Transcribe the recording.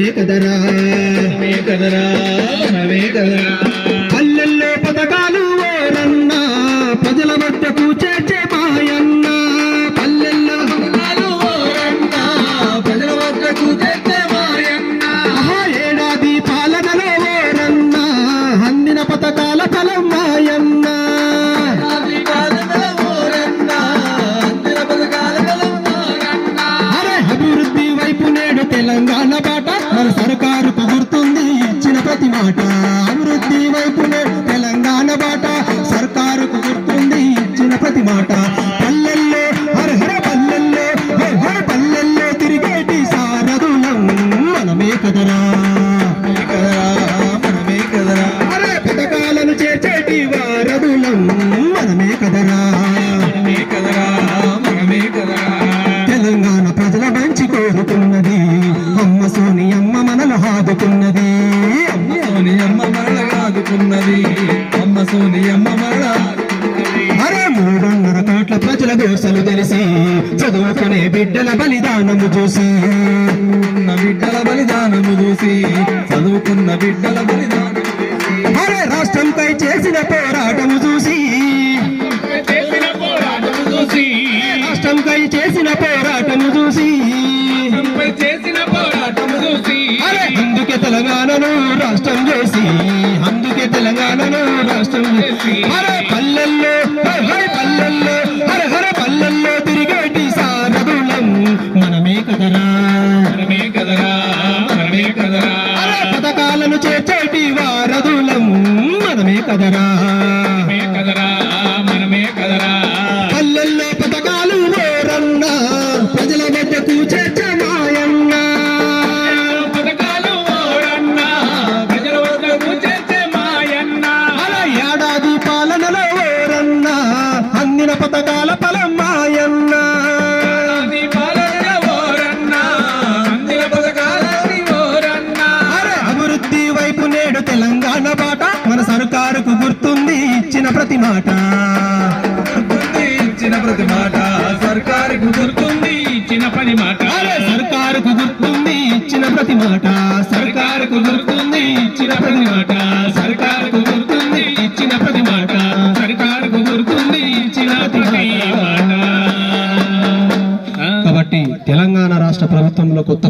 మనమే కదరా. మనమే కదరా కదరా. ప్రతి మాట. పల్లెల్లో హర హర పల్లెల్లో హర హర పల్లెల్లో తిరిగేటి సారథులం. మనమే కదరా. మనమే కదరా, మనమే కదరా. అరే పథకాలను చేర్చేటి వారధులం మనమే కదరా. మనమే కదరా, మనమే కదరా. తెలంగాణ ప్రజల మంచి అమ్మ సోని అమ్మ మనలు హాదుకున్నది సోని అమ్మ మరల కాదుకున్నది అమ్మ సోని అమ్మ దోసలు తెలిసి చదువుకునే బిడ్డల బలిదానము చూసి ఉన్న బిడ్డల బలిదానము చూసి చదువుకున్న బిడ్డల బలిదానం చూసి అరే రాష్ట్రంపై చేసిన పోరాటము చూసి చూసి రాష్ట్రంపై చేసిన పోరాటము చూసి చేసిన పోరాటము చూసి అరే అందుకే తెలంగాణను రాష్ట్రం చేసి అందుకే తెలంగాణను రాష్ట్రం చేసి అరే పల్లెల్లో కదరా. మనమే కదరా మనమే కదరా. పల్లెల్లో పథకాలు ఓరన్నా ప్రజల మధ్యకు చేర్చమాయన్నా. పథకాలు ఓరన్నా ప్రజల వద్దకు చేర్చే మాయన్న అలా ఏడాది పాలనలో ఓరన్నా అందిన పథకాల ఫలం మాయన్నా ఆది పాలనల ఓరన్నా ప్రతి మాట. గుర్తుంది ఇచ్చిన ప్రతి మాట. సర్కారుకు గుర్తుంది ఇచ్చిన పని మాట. అరే సర్కారుకు గుర్తుంది ఇచ్చిన ప్రతి మాట. సర్కారుకు గుర్తుంది ఇచ్చిన ప్రతి మాట. సర్కారుకు గుర్తుంది ఇచ్చిన ప్రతి మాట. సర్కారుకు గుర్తుంది ఇచ్చిన ప్రతి మాట. కాబట్టి తెలంగాణ రాష్ట్ర ప్రభుత్వంలో కొత్త